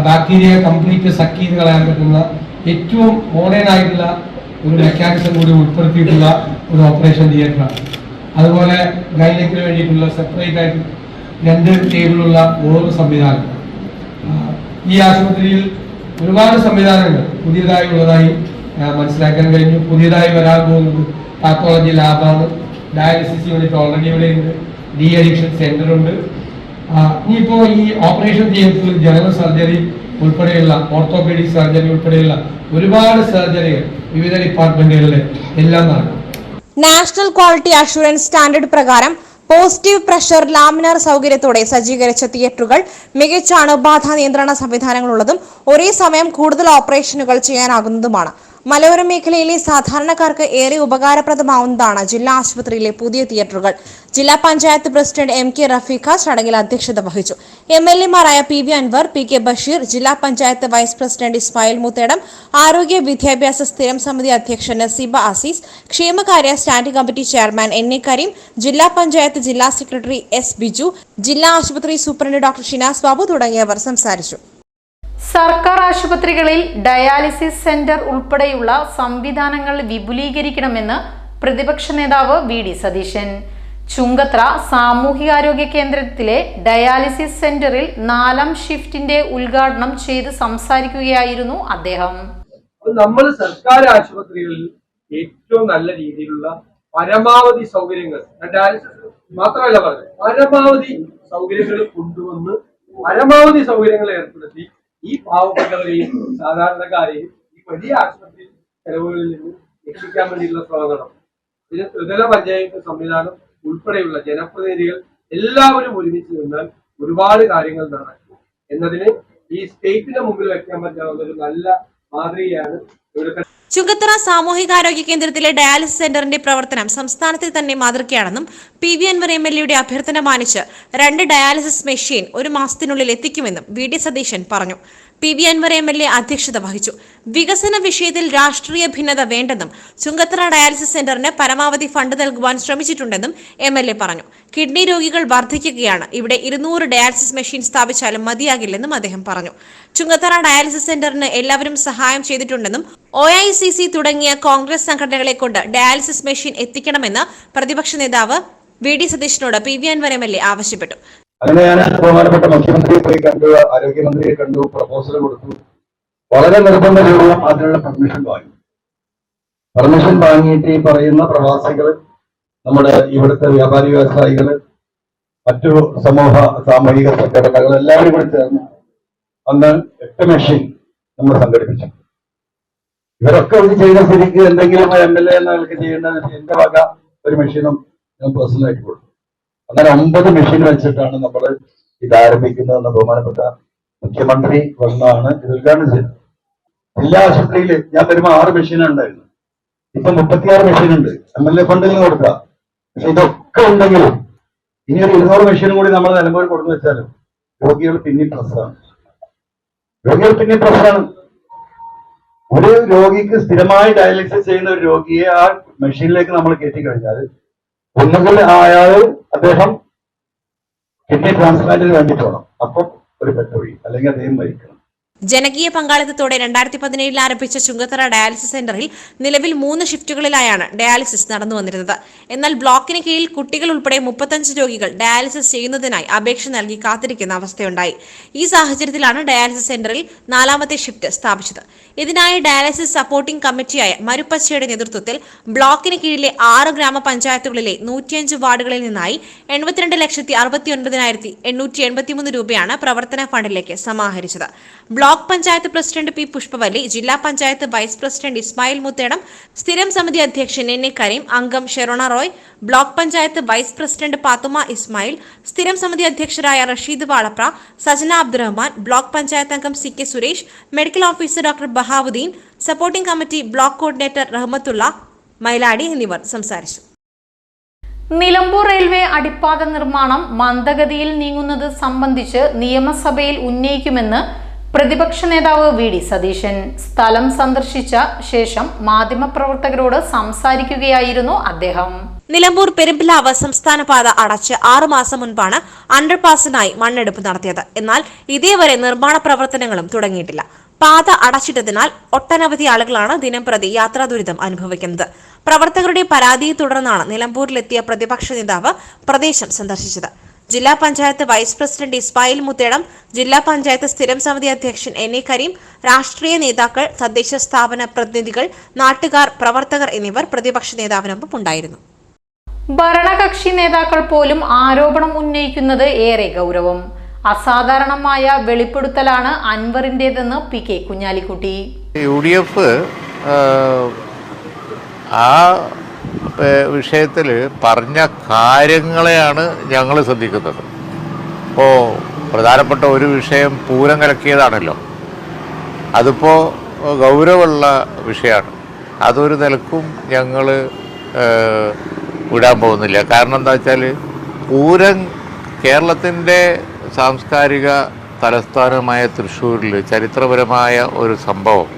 ബാക്ടീരിയ കംപ്ലീറ്റ് സക്ക് ചെയ്ത് കളയാൻ പറ്റുന്ന ഏറ്റവും മോഡേൺ ആയിട്ടുള്ള ഒരു മെക്കാനിസം കൂടി ഉൾപ്പെടുത്തിയിട്ടുള്ള ഒരു ഓപ്പറേഷൻ തിയേറ്ററാണ് അതുപോലെ ഗൈനക്കിന് വേണ്ടിയിട്ടുള്ള സെപ്പറേറ്റ് ആയിട്ട് രണ്ട് ടേബിളുള്ള ഓരോ സംവിധാനം. ഈ ആശുപത്രിയിൽ ഒരുപാട് സംവിധാനങ്ങൾ പുതിയതായി ഉള്ളതായി ആ, മനസ്സിലാക്കാൻ കഴിഞ്ഞു. പുതിയതായി വരാൻ പോകുന്നത് പാത്തോളജി ലാബാണ് ഡയാലിസിസ് യൂണിറ്റ് ഓൾറെഡി ഇവിടെയുണ്ട് ഡി അഡിക്ഷൻ ഉണ്ട്. ആ, ഇനിയിപ്പോ ഈ ഓപ്പറേഷൻ തിയേറ്ററിൽ ജനറൽ സർജറി ഉൾപ്പെടെയുള്ള ഓർത്തോപീഡിക് സർജറി ഉൾപ്പെടെയുള്ള ഒരുപാട് സർജറികൾ വിവിധ ഡിപ്പാർട്ട്മെന്റുകളിലെ എല്ലാം നടക്കും. നാഷണൽ ക്വാളിറ്റി അഷുറൻസ് സ്റ്റാൻഡേർഡ് പ്രകാരം പോസിറ്റീവ് പ്രഷർ ലാമിനാർ സൗകര്യത്തോടെ സജ്ജീകരിച്ച തിയേറ്ററുകൾ മികച്ച അണുബാധ നിയന്ത്രണ സംവിധാനങ്ങളുള്ളതും ഒരേ സമയം കൂടുതൽ ഓപ്പറേഷനുകൾ ചെയ്യാനാകുന്നതുമാണ്. മലയോര മേഖലയിലെ സാധാരണക്കാർക്ക് ഏറെ ഉപകാരപ്രദമാവുന്നതാണ് ജില്ലാ ആശുപത്രിയിലെ പുതിയ തിയേറ്ററുകൾ. ജില്ലാ panchayat president M K Rafeeqa ചടങ്ങിൽ അധ്യക്ഷത വഹിച്ചു. M L എമാരായ P V Anvar P K Basheer ജില്ലാ പഞ്ചായത്ത് വൈസ് പ്രസിഡന്റ് ഇസ്മായിൽ മുത്തേടം ആരോഗ്യ വിദ്യാഭ്യാസ സ്ഥിരം സമിതി അധ്യക്ഷൻ നസീബ അസീസ് ക്ഷേമകാര്യ standing committee chairman N A Kareem ജില്ലാ പഞ്ചായത്ത് ജില്ലാ സെക്രട്ടറി എസ് ബിജു ജില്ലാ ആശുപത്രി സൂപ്രണ്ട് ഡോക്ടർ ഷിനാസ് ബാബു തുടങ്ങിയവർ സംസാരിച്ചു. സർക്കാർ ആശുപത്രികളിൽ ഡയാലിസിസ് സെന്റർ ഉൾപ്പെടെയുള്ള സംവിധാനങ്ങൾ വിപുലീകരിക്കണമെന്ന് പ്രതിപക്ഷ നേതാവ് വി ഡി സതീശൻ. ചുങ്കത്ര സാമൂഹികാരോഗ്യ കേന്ദ്രത്തിലെ ഡയാലിസിസ് സെന്ററിൽ നാലാം ഷിഫ്റ്റിന്റെ ഉദ്ഘാടനം ചെയ്ത് സംസാരിക്കുകയായിരുന്നു അദ്ദേഹം. നമ്മൾ സർക്കാർ ആശുപത്രികളിൽ ഏറ്റവും നല്ല രീതിയിലുള്ള പരമാവധി സൗകര്യങ്ങൾ ഡയാലിസിസ് മാത്രമല്ല പറഞ്ഞത് പരമാവധി സൗകര്യങ്ങൾ കൊണ്ടുവന്ന് പരമാവധി സൗകര്യങ്ങൾ ഏർപ്പെടുത്തി ഈ പാവപ്പെട്ടവരെയും സാധാരണക്കാരെയും ഈ വലിയ ആശുപത്രി ചെലവുകളിൽ നിന്ന് രക്ഷിക്കാൻ വേണ്ടിയുള്ള പ്രവർത്തനം. ഇതിന് ത്രിതല പഞ്ചായത്ത് സംവിധാനം ഉൾപ്പെടെയുള്ള ജനപ്രതിനിധികൾ എല്ലാവരും ഒരുമിച്ച് നിന്നാൽ ഒരുപാട് കാര്യങ്ങൾ നടക്കും. എന്നതിന് ഈ സ്റ്റേറ്റിന്റെ മുമ്പിൽ വെക്കാൻ പറ്റാവുന്ന ഒരു നല്ല മാതൃകയാണ് ചുങ്കത്തറ സാമൂഹികാരോഗ്യ കേന്ദ്രത്തിലെ ഡയാലിസിസ് സെന്ററിന്റെ പ്രവർത്തനം സംസ്ഥാനത്തിൽ തന്നെ മാതൃകയാണെന്നും P V Anvar M L എയുടെ അഭ്യർത്ഥന മാനിച്ച് രണ്ട് ഡയാലിസിസ് മെഷീൻ ഒരു മാസത്തിനുള്ളിൽ എത്തിക്കുമെന്നും വി ഡി സതീശൻ പറഞ്ഞു. P V Anvar M L A അധ്യക്ഷത വഹിച്ചു. വികസന വിഷയത്തിൽ രാഷ്ട്രീയ ഭിന്നത വേണ്ടെന്നും ചുങ്കത്തറ ഡയാലിസിസ് സെന്ററിന് പരമാവധി ഫണ്ട് നൽകുവാൻ ശ്രമിച്ചിട്ടുണ്ടെന്നും എം എൽ എ പറഞ്ഞു. കിഡ്നി രോഗികൾ വർദ്ധിക്കുകയാണ് ഇവിടെ ഇരുന്നൂറ് ഡയാലിസിസ് മെഷീൻ സ്ഥാപിച്ചാലും മതിയാകില്ലെന്നും അദ്ദേഹം പറഞ്ഞു. ചുങ്കത്തറ ഡയാലിസിസ് സെന്ററിന് എല്ലാവരും സഹായം ചെയ്തിട്ടുണ്ടെന്നും ഒ ഐ സി സി തുടങ്ങിയ കോൺഗ്രസ് സംഘടനകളെ കൊണ്ട് ഡയാലിസിസ് മെഷീൻ എത്തിക്കണമെന്ന് പ്രതിപക്ഷ നേതാവ് V D സതീഷിനോട് P V Anvar M L A ആവശ്യപ്പെട്ടു. അങ്ങനെ ഞാൻ ബഹുമാനപ്പെട്ട മുഖ്യമന്ത്രിയെ പോയി കണ്ടു ആരോഗ്യമന്ത്രിയെ കണ്ടു പ്രപ്പോസൽ കൊടുത്തു. വളരെ നിർബന്ധപൂർവം അതിനുള്ള പെർമിഷൻ വാങ്ങി. പെർമിഷൻ വാങ്ങിയിട്ട് ഈ പറയുന്ന പ്രവാസികൾ നമ്മുടെ ഇവിടുത്തെ വ്യാപാരി വ്യവസായികൾ മറ്റു സമൂഹ സാമൂഹിക സംഘടനകൾ എല്ലാവരും കൂടി ചേർന്ന് അന്ന് എട്ട് മെഷീൻ നമ്മൾ സംഘടിപ്പിച്ചു. ഇവരൊക്കെ ഇത് ചെയ്ത സ്ഥിതിക്ക് എന്തെങ്കിലും എം എൽ എ എന്നൊക്കെ ചെയ്യേണ്ട എന്റെ വക ഒരു മെഷീനും ഞാൻ പേഴ്സണലായിട്ട് കൊടുത്തു. അങ്ങനെ ഒമ്പത് മെഷീൻ വെച്ചിട്ടാണ് നമ്മൾ ഇത് ആരംഭിക്കുന്നതെന്ന് ബഹുമാനപ്പെട്ട മുഖ്യമന്ത്രി വന്നാണ് ഇത് ഉദ്ഘാടനം ചെയ്തത്. എല്ലാ ആശുപത്രിയിലും ഞാൻ വരുമ്പോൾ ആറ് മെഷീനാണ് ഉണ്ടായിരുന്നു ഇപ്പൊ മുപ്പത്തിയാറ് മെഷീൻ ഉണ്ട്. എം എൽ എ ഫണ്ടിൽ നിന്ന് കൊടുക്കുക. പക്ഷെ ഇതൊക്കെ ഉണ്ടെങ്കിലും ഇനി ഒരു ഇരുന്നൂറ് മെഷീനും കൂടി നമ്മൾ നിലമ്പൂർ കൊടുത്തു വെച്ചാലും രോഗികൾ പിന്നെ പ്രശ്നമാണ് രോഗികൾ പിന്നെ പ്രശ്നമാണ് ഒരു രോഗിക്ക് സ്ഥിരമായി ഡയാലിസിസ് ചെയ്യുന്ന ഒരു രോഗിയെ ആ മെഷീനിലേക്ക് നമ്മൾ കയറ്റി കഴിഞ്ഞാൽ ഒന്നുകിൽ അയാൾ അദ്ദേഹം കിഡ്നി ട്രാൻസ്പ്ലാന്റിന് വേണ്ടി പോകണം അപ്പം ഒരു പെട്ടൊഴി അല്ലെങ്കിൽ അദ്ദേഹം മരിക്കണം. ജനകീയ പങ്കാളിത്തത്തോടെ രണ്ടായിരത്തി പതിനേഴിൽ ആരംഭിച്ച ചുങ്കത്തറ ഡയാലിസിസ് സെന്ററിൽ നിലവിൽ മൂന്ന് ഷിഫ്റ്റുകളിലായാണ് ഡയാലിസിസ് നടന്നു വന്നിരുന്നത്. എന്നാൽ ബ്ലോക്കിന് കീഴിൽ കുട്ടികൾ ഉൾപ്പെടെ മുപ്പത്തഞ്ച് രോഗികൾ ഡയാലിസിസ് ചെയ്യുന്നതിനായി അപേക്ഷ നൽകി കാത്തിരിക്കുന്ന അവസ്ഥയുണ്ടായി. ഈ സാഹചര്യത്തിലാണ് ഡയാലിസിസ് സെന്ററിൽ നാലാമത്തെ ഷിഫ്റ്റ് സ്ഥാപിച്ചത്. ഇതിനായി ഡയാലിസിസ് സപ്പോർട്ടിംഗ് കമ്മിറ്റിയായ മരുപ്പച്ചയുടെ നേതൃത്വത്തിൽ ബ്ലോക്കിന് കീഴിലെ ആറ് ഗ്രാമപഞ്ചായത്തുകളിലെ നൂറ്റിയഞ്ച് വാർഡുകളിൽ നിന്നായി എൺപത്തിരണ്ട് ലക്ഷത്തി അറുപത്തി ഒൻപതിനായിരത്തി എണ്ണൂറ്റി എൺപത്തിമൂന്ന് രൂപയാണ് പ്രവർത്തന ഫണ്ടിലേക്ക് സമാഹരിച്ചത്. Block panchayat president P Pushpavalli ജില്ലാ പഞ്ചായത്ത് വൈസ് പ്രസിഡന്റ് ഇസ്മായിൽ മുത്തേടം സ്ഥിരം സമിതി അധ്യക്ഷൻ എൻ എ കരീം അംഗം Sherona Roy block panchayat vice president Pathuma Ismail സ്ഥിരം സമിതി അധ്യക്ഷരായ റഷീദ് വാളപ്ര സജന അബ്ദുറഹ്മാൻ ബ്ലോക്ക് പഞ്ചായത്ത് അംഗം C K Suresh medical officer doctor Bahauddeen supporting committee block coordinator Rahmathulla Mailadi എന്നിവർ സംസാരിച്ചു. നിലമ്പൂർ റെയിൽവേ അടിപ്പാത നിർമ്മാണം മന്ദഗതിയിൽ നീങ്ങുന്നത് സംബന്ധിച്ച് നിയമസഭയിൽ ഉന്നയിക്കുമെന്ന് പ്രതിപക്ഷ നേതാവ് വി ഡി സതീശൻ സ്ഥലം സന്ദർശിച്ച ശേഷം മാധ്യമപ്രവർത്തകരോട് സംസാരിക്കുകയായിരുന്നു അദ്ദേഹം. നിലമ്പൂർ പെരുമ്പിലാവ് സംസ്ഥാന പാത അടച്ച് ആറു മാസം മുൻപാണ് അണ്ടർപാസിനായി മണ്ണെടുപ്പ് നടത്തിയത്. എന്നാൽ ഇതേവരെ നിർമ്മാണ പ്രവർത്തനങ്ങളും തുടങ്ങിയിട്ടില്ല. പാത അടച്ചിട്ടതിനാൽ ഒട്ടനവധി ആളുകളാണ് ദിനംപ്രതി യാത്രാ ദുരിതം അനുഭവിക്കുന്നത്. പ്രവർത്തകരുടെ പരാതിയെ തുടർന്നാണ് നിലമ്പൂരിലെത്തിയ പ്രതിപക്ഷ നേതാവ് പ്രദേശം സന്ദർശിച്ചത്. ജില്ലാ പഞ്ചായത്ത് വൈസ് പ്രസിഡന്റ് ഇസ്മായിൽ മുത്തേടം ജില്ലാ പഞ്ചായത്ത് സ്ഥിരം സമിതി അധ്യക്ഷൻ എൻ എ കരീം രാഷ്ട്രീയ നേതാക്കൾ തദ്ദേശ സ്ഥാപന പ്രതിനിധികൾ നാട്ടുകാർ പ്രവർത്തകർ എന്നിവർ പ്രതിപക്ഷ നേതാവിനൊപ്പം ഉണ്ടായിരുന്നു. ഭരണകക്ഷി നേതാക്കൾ പോലും ആരോപണം ഉന്നയിക്കുന്നത് ഏറെ ഗൗരവം. അസാധാരണമായ വെളിപ്പെടുത്തലാണ് അൻവറിന്റേതെന്ന് P. K. Kunhalikutty. U D F ആ വിഷയത്തിൽ പറഞ്ഞ കാര്യങ്ങളെയാണ് ഞങ്ങൾ ശ്രദ്ധിക്കുന്നത്. ഇപ്പോൾ പ്രധാനപ്പെട്ട ഒരു വിഷയം പൂരം കലക്കിയതാണല്ലോ. അതിപ്പോൾ ഗൗരവമുള്ള വിഷയമാണ്. അതൊരു നിലക്കും ഞങ്ങൾ വിടാൻ പോകുന്നില്ല. കാരണം എന്താ വെച്ചാൽ പൂരം കേരളത്തിന്റെ സാംസ്കാരിക തലസ്ഥാനമായ തൃശ്ശൂരിൽ ചരിത്രപരമായ ഒരു സംഭവം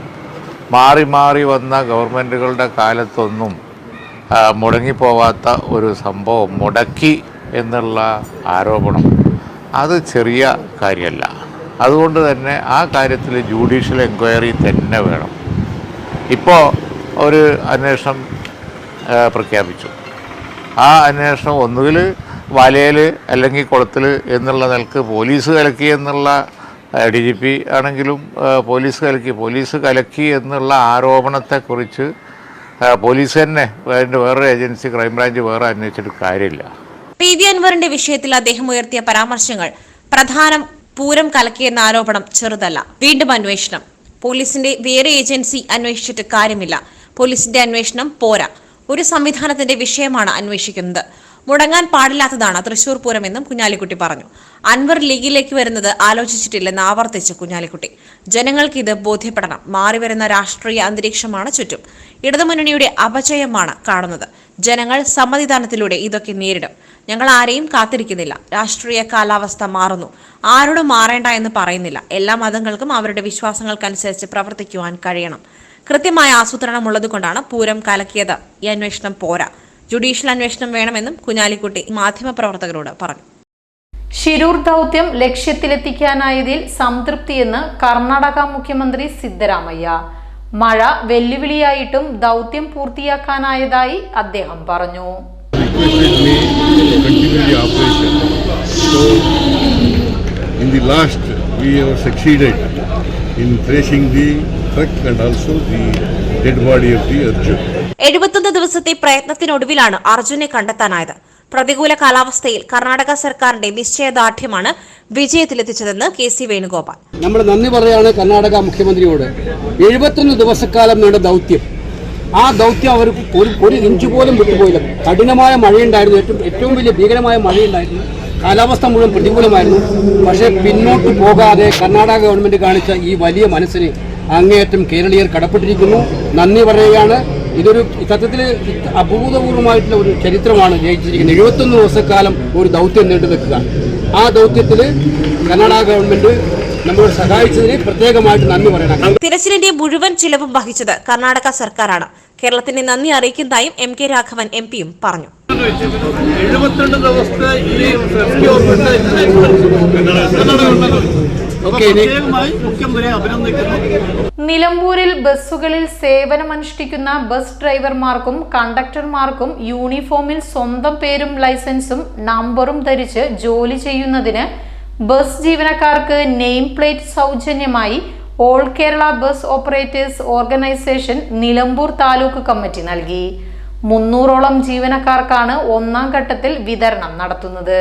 മാറി മാറി വന്ന ഗവൺമെന്റുകളുടെ കാലത്തൊന്നും മുടങ്ങിപ്പോവാത്ത ഒരു സംഭവം മുടക്കി എന്നുള്ള ആരോപണം. അത് ചെറിയ കാര്യമല്ല അതുകൊണ്ട് തന്നെ ആ കാര്യത്തിൽ ജുഡീഷ്യൽ എൻക്വയറി തന്നെ വേണം. ഇപ്പോൾ ഒരു അന്വേഷണം പ്രഖ്യാപിച്ചു. ആ അന്വേഷണം ഒന്നുകിൽ വലയിൽ അല്ലെങ്കിൽ കുളത്തിൽ എന്നുള്ള നിലയ്ക്ക് പോലീസ് കലക്കി എന്നുള്ള ഡി ജി പി ആണെങ്കിലും പോലീസ് കലക്കി പോലീസ് കലക്കി എന്നുള്ള ആരോപണത്തെക്കുറിച്ച് പോലീസ് തന്നെ വേറെ വേറൊരു ഏജൻസി ക്രൈംബ്രാഞ്ച് വേറെ അന്വേഷിച്ചിട്ട് കാര്യമില്ല. പി വി അൻവറിന്റെ വിഷയത്തിൽ അദ്ദേഹം ഉയർത്തിയ പരാമർശങ്ങൾ. പ്രധാനം പൂരം കലക്കിയെന്ന ആരോപണം ചെറുതല്ല. വീണ്ടും അന്വേഷണം. പോലീസിന്റെ വേറെ ഏജൻസി അന്വേഷിച്ചിട്ട് കാര്യമില്ല. പോലീസിന്റെ അന്വേഷണം പോരാ. ഒരു സംവിധാനത്തിന്റെ വിഷയമാണ് അന്വേഷിക്കുന്നത്. മുടങ്ങാൻ പാടില്ലാത്തതാണ് തൃശൂർ പൂരമെന്നും കുഞ്ഞാലിക്കുട്ടി പറഞ്ഞു. അൻവർ ലീഗിലേക്ക് വരുന്നത് ആലോചിച്ചിട്ടില്ലെന്ന് ആവർത്തിച്ച് കുഞ്ഞാലിക്കുട്ടി. ജനങ്ങൾക്ക് ഇത് ബോധ്യപ്പെടണം. മാറിവരുന്ന രാഷ്ട്രീയ അന്തരീക്ഷമാണ് ചുറ്റും. ഇടതുമുന്നണിയുടെ അപചയമാണ് കാണുന്നത്. ജനങ്ങൾ സമ്മതിദാനത്തിലൂടെ ഇതൊക്കെ നേരിടും. ഞങ്ങൾ ആരെയും കാത്തിരിക്കുന്നില്ല. രാഷ്ട്രീയ കാലാവസ്ഥ മാറുന്നു. ആരോടും മാറേണ്ട എന്ന് പറയുന്നില്ല. എല്ലാ മതങ്ങൾക്കും അവരുടെ വിശ്വാസങ്ങൾക്കനുസരിച്ച് പ്രവർത്തിക്കുവാൻ കഴിയണം. കൃത്യമായ ആസൂത്രണം ഉള്ളതുകൊണ്ടാണ് പൂരം കലക്കിയത്. ഈ അന്വേഷണം പോരാ. ജുഡീഷ്യൽ അന്വേഷണം വേണമെന്നും കുഞ്ഞാലിക്കുട്ടി മാധ്യമപ്രവർത്തകരോട് പറഞ്ഞു. ശിരൂർ ദൗത്യം ലക്ഷ്യത്തിലെത്തിക്കാനായതിൽ സംതൃപ്തിയെന്ന് കർണാടക മുഖ്യമന്ത്രി സിദ്ധരാമയ്യ. മഴ വെല്ലുവിളിയായിട്ടും ദൗത്യം പൂർത്തിയാക്കാനായതായി അദ്ദേഹം പറഞ്ഞു. എഴുപത്തൊന്ന് ദിവസത്തെ പ്രയത്നത്തിനൊടുവിലാണ് അർജുനെ കണ്ടെത്താനായത്. പ്രതികൂല കാലാവസ്ഥയിൽ കർണാടക സർക്കാരിന്റെ നിശ്ചയദാർഢ്യമാണ് വിജയത്തിലെത്തിച്ചതെന്ന് കെ സി വേണുഗോപാൽ. നമ്മൾ നന്ദി പറയാണ് കർണാടക മുഖ്യമന്ത്രിയോട്. എഴുപത്തൊന്ന് ദിവസക്കാലം വേണ്ട ദൗത്യം. ആ ദൗത്യം അവർ ഒരു ഒരു ഇഞ്ച് പോലും വിട്ടുപോയില്ല. കഠിനമായ മഴയുണ്ടായിരുന്നു. ഏറ്റവും ഏറ്റവും വലിയ ഭീകരമായ മഴയുണ്ടായിരുന്നു. കാലാവസ്ഥ മുഴുവൻ പ്രതികൂലമായിരുന്നു. പക്ഷേ പിന്നോട്ട് പോകാതെ കർണാടക ഗവൺമെന്റ് കാണിച്ച ഈ വലിയ മനസ്സിന് അങ്ങേയറ്റം കേരളീയർ കടപ്പെട്ടിരിക്കുന്നു. നന്ദി പറയുകയാണ്. ഇതൊരു സത്യത്തിൽ അഭൂതപൂർവമായിട്ടുള്ള ഒരു ചരിത്രമാണ് ജയിച്ചിരിക്കുന്നത്. എഴുപത്തൊന്ന് ദിവസക്കാലം ഒരു ദൗത്യം നീണ്ടു നിൽക്കുക. ആ ദൗത്യത്തിൽ കർണാടക ഗവൺമെന്റ് നമ്മളോട് സഹായിച്ചതിന് പ്രത്യേകമായിട്ട് നന്ദി പറയണം. തിരച്ചിലിന്റെ മുഴുവൻ ചിലവും വഹിച്ചത് കർണാടക സർക്കാരാണ്. കേരളത്തിന്റെ നന്ദി അറിയിക്കുന്നതായും എം കെ രാഘവൻ എം പിയും പറഞ്ഞു. എഴുപത്തിരണ്ട് ദിവസത്തെ ഈ റെസ്ക്യൂ ഓപ്പറേഷൻ നിലമ്പൂരിൽ ബസ്സുകളിൽ സേവനമനുഷ്ഠിക്കുന്ന ബസ് ഡ്രൈവർമാർക്കും കണ്ടക്ടർമാർക്കും യൂണിഫോമിൽ സ്വന്തം പേരും ലൈസൻസും നമ്പറും ധരിച്ച് ജോലി ചെയ്യുന്നതിന് ബസ് ജീവനക്കാർക്ക് നെയിം പ്ലേറ്റ് സൗജന്യമായി all Kerala bus operators organisation Nilambur taluk committee നൽകി. മുന്നൂറോളം ജീവനക്കാർക്കാണ് ഒന്നാം ഘട്ടത്തിൽ വിതരണം നടത്തുന്നത്.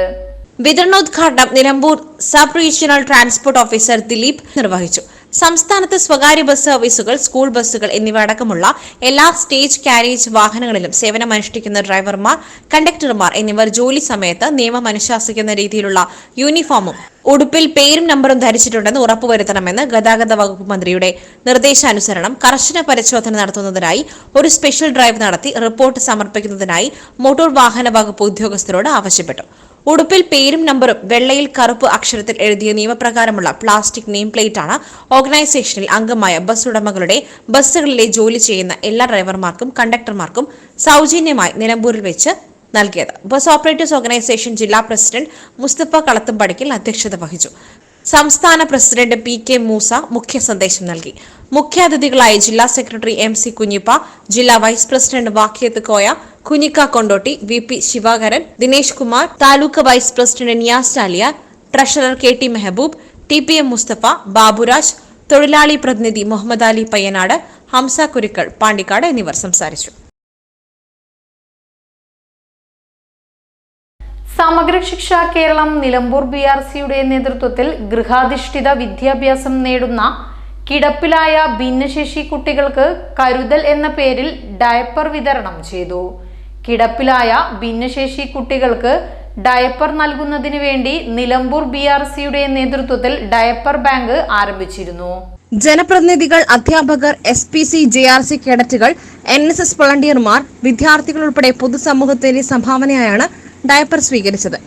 വിതരണോദ്ഘാടനം Nilambur sub regional transport officer Dileep നിർവഹിച്ചു. സംസ്ഥാനത്ത് സ്വകാര്യ ബസ് സർവീസുകൾ സ്കൂൾ ബസ്സുകൾ എന്നിവ അടക്കമുള്ള എല്ലാ സ്റ്റേജ് കാരേജ് വാഹനങ്ങളിലും സേവനമനുഷ്ഠിക്കുന്ന ഡ്രൈവർമാർ കണ്ടക്ടർമാർ എന്നിവർ ജോലി സമയത്ത് നിയമം അനുശാസിക്കുന്ന രീതിയിലുള്ള യൂണിഫോമും ഉടുപ്പിൽ പേരും നമ്പറും ധരിച്ചിട്ടുണ്ടെന്ന് ഉറപ്പുവരുത്തണമെന്ന് ഗതാഗത വകുപ്പ് മന്ത്രിയുടെ നിർദ്ദേശാനുസരണം കർശന പരിശോധന നടത്തുന്നതിനായി ഒരു സ്പെഷ്യൽ ഡ്രൈവ് നടത്തി റിപ്പോർട്ട് സമർപ്പിക്കുന്നതിനായി മോട്ടോർ വാഹന വകുപ്പ് ഉദ്യോഗസ്ഥരോട് ആവശ്യപ്പെട്ടു. ഉടുപ്പിൽ പേരും നമ്പറും വെള്ളയിൽ കറുപ്പ് അക്ഷരത്തിൽ എഴുതിയ നിയമപ്രകാരമുള്ള പ്ലാസ്റ്റിക് നെയിം പ്ലേറ്റാണ് ഓർഗനൈസേഷനിൽ അംഗമായ ബസ് ഉടമകളുടെ ബസ്സുകളിലെ ജോലി ചെയ്യുന്ന എല്ലാ ഡ്രൈവർമാർക്കും കണ്ടക്ടർമാർക്കും സൗജന്യമായി നിലമ്പൂരിൽ വെച്ച് നൽകിയത്. ബസ് ഓപ്പറേറ്റേഴ്സ് ഓർഗനൈസേഷൻ ജില്ലാ പ്രസിഡന്റ് മുസ്തഫ കളത്തുംപടിക്കൽ അധ്യക്ഷത വഹിച്ചു. സംസ്ഥാന പ്രസിഡന്റ് പി കെ മൂസ മുഖ്യ സന്ദേശം നൽകി. മുഖ്യാതിഥികളായി ജില്ലാ സെക്രട്ടറി എം സി കുഞ്ഞിപ്പ ജില്ലാ vice president Vakkiyath Koya Kunhikka Kondotty V P Sivakaran Dinesh Kumar taluk vice president Niyas Chaliyar treasurer K T Mehaboob T P M Musthafa Baburaj തൊഴിലാളി പ്രതിനിധി മുഹമ്മദ് അലി പയ്യനാട് ഹംസ കുരുക്കൾ പാണ്ടിക്കാട് എന്നിവർ സംസാരിച്ചു. സമഗ്ര ശിക്ഷ കേരളം നിലമ്പൂർ ബി ആർ സിയുടെ നേതൃത്വത്തിൽ ഗൃഹാധിഷ്ഠിത വിദ്യാഭ്യാസം നേടുന്ന കിടപ്പിലായ ഭിന്നശേഷി കുട്ടികൾക്ക് കരുതൽ എന്ന പേരിൽ ഡയപ്പർ വിതരണം ചെയ്തു. കിടപ്പിലായ ഭിന്നശേഷി കുട്ടികൾക്ക് ഡയപ്പർ നൽകുന്നതിന് വേണ്ടി നിലമ്പൂർ ബി ആർ സിയുടെ നേതൃത്വത്തിൽ ഡയപ്പർ ബാങ്ക് ആരംഭിച്ചിരുന്നു. ജനപ്രതിനിധികൾ അധ്യാപകർ S P C J R C കേഡറ്റുകൾ N S S വളണ്ടിയർമാർ വിദ്യാർത്ഥികൾ ഉൾപ്പെടെ പൊതുസമൂഹത്തിന്റെ സംഭാവനയായാണ് ഡയപ്പർ സ്വീകരിച്ചത്.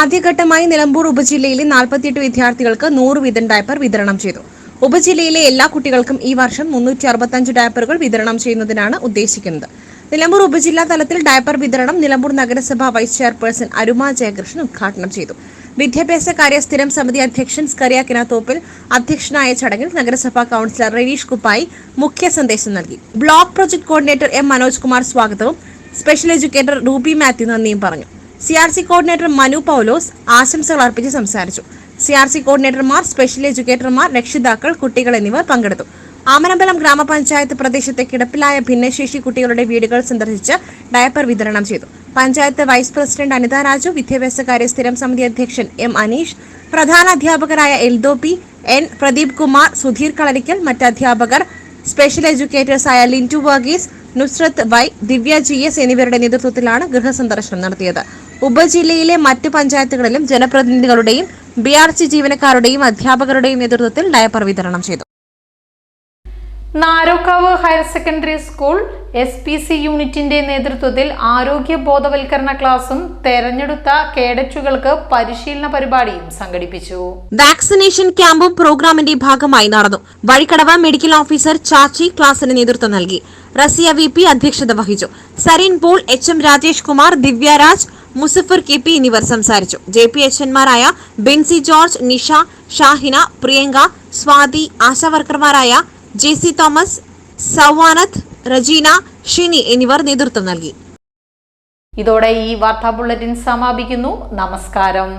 ആദ്യഘട്ടമായി നിലമ്പൂർ ഉപജില്ലയിലെ നാൽപ്പത്തിയെട്ട് വിദ്യാർത്ഥികൾക്ക് നൂറ് വീതം ഡയപ്പർ വിതരണം ചെയ്തു. ഉപജില്ലയിലെ എല്ലാ കുട്ടികൾക്കും ഈ വർഷം മുന്നൂറ്റി അറുപത്തഞ്ച് ഡയപ്പറുകൾ വിതരണം ചെയ്യുന്നതിനാണ് ഉദ്ദേശിക്കുന്നത്. നിലമ്പൂർ ഉപജില്ലാ തലത്തിൽ ഡയപ്പർ വിതരണം നിലമ്പൂർ നഗരസഭ വൈസ് ചെയർപേഴ്സൺ അരുമ ജയകൃഷ്ണൻ ഉദ്ഘാടനം ചെയ്തു. വിദ്യാഭ്യാസ കാര്യ സ്ഥിരം സമിതി അധ്യക്ഷൻ സ്കറിയ കിനാത്തോപ്പിൽ അധ്യക്ഷനായ ചടങ്ങിൽ നഗരസഭാ കൌൺസിലർ രവീഷ് കുപ്പായി മുഖ്യ സന്ദേശം നൽകി. Block project coordinator M Manoj Kumar സ്വാഗതവും സ്പെഷ്യൽ എഡ്യൂക്കേറ്റർ റൂബി മാത്യു നന്ദിയും പറഞ്ഞു. C R C coordinator Manu Paulose ആശംസകൾ അർപ്പിച്ച് സംസാരിച്ചു. സി ആർ സി കോർഡിനേറ്റർമാർ സ്പെഷ്യൽ എഡ്യൂക്കേറ്റർമാർ രക്ഷിതാക്കൾ കുട്ടികൾ എന്നിവർ പങ്കെടുത്തു. ആമനമ്പലം ഗ്രാമപഞ്ചായത്ത് പ്രദേശത്തെ കിടപ്പിലായ ഭിന്നശേഷി കുട്ടികളുടെ വീടുകൾ സന്ദർശിച്ച് ഡയപ്പർ വിതരണം ചെയ്തു. പഞ്ചായത്ത് വൈസ് പ്രസിഡന്റ് അനിത രാജു വിദ്യാഭ്യാസ കാര്യ സ്ഥിരം സമിതി അധ്യക്ഷൻ എം അനീഷ് പ്രധാന അധ്യാപകരായ എൽദോ പി എൻ പ്രദീപ് കുമാർ സുധീർ കളരിക്കൽ മറ്റ് അധ്യാപകർ special എഡ്യൂക്കേറ്റേഴ്സായ Lintu Varghese Nusrath Y Divya G S എന്നിവരുടെ നേതൃത്വത്തിലാണ് ഗൃഹസന്ദർശനം നടത്തിയത്. ഉപജില്ലയിലെ മറ്റ് പഞ്ചായത്തുകളിലും ജനപ്രതിനിധികളുടെയും ബി ആർ സി ജീവനക്കാരുടെയും അധ്യാപകരുടെയും നേതൃത്വത്തിൽ ഡയപ്പർ വിതരണം ചെയ്തു. Narokkavu higher secondary school S P C യൂണിറ്റിന്റെ നേതൃത്വത്തിൽ ആരോഗ്യ ബോധവൽക്കരണ ക്ലാസും തെരഞ്ഞെടുത്ത കേഡറ്റുകൾക്ക് പരിശീലന പരിപാടിയും സംഘടിപ്പിച്ചു. വാക്സിനേഷൻ ക്യാമ്പും പ്രോഗ്രാമിന്റെ ഭാഗമായി നടന്നു. വഴിക്കടവ് മെഡിക്കൽ ഓഫീസർ ചാച്ചി ക്ലാസിന് നേതൃത്വം നൽകി. റസിയ വി പി അധ്യക്ഷത വഹിച്ചു. Sareen Paul H M Rajesh Kumar Divyaraj Muzaffar K P എന്നിവർ സംസാരിച്ചു. ജെ പി എച്ച്എന്മാരായ ബെൻസി ജോർജ് നിഷ ഷാഹിന പ്രിയങ്ക സ്വാതി ആശാവർക്കർമാരായ ജെ സി തോമസ് സവാനത്ത് റജീന ഷിനി എന്നിവർ നേതൃത്വം നൽകി. ഇതോടെ ഈ വാർത്താ ബുള്ളറ്റിൻ സമാപിക്കുന്നു. നമസ്കാരം.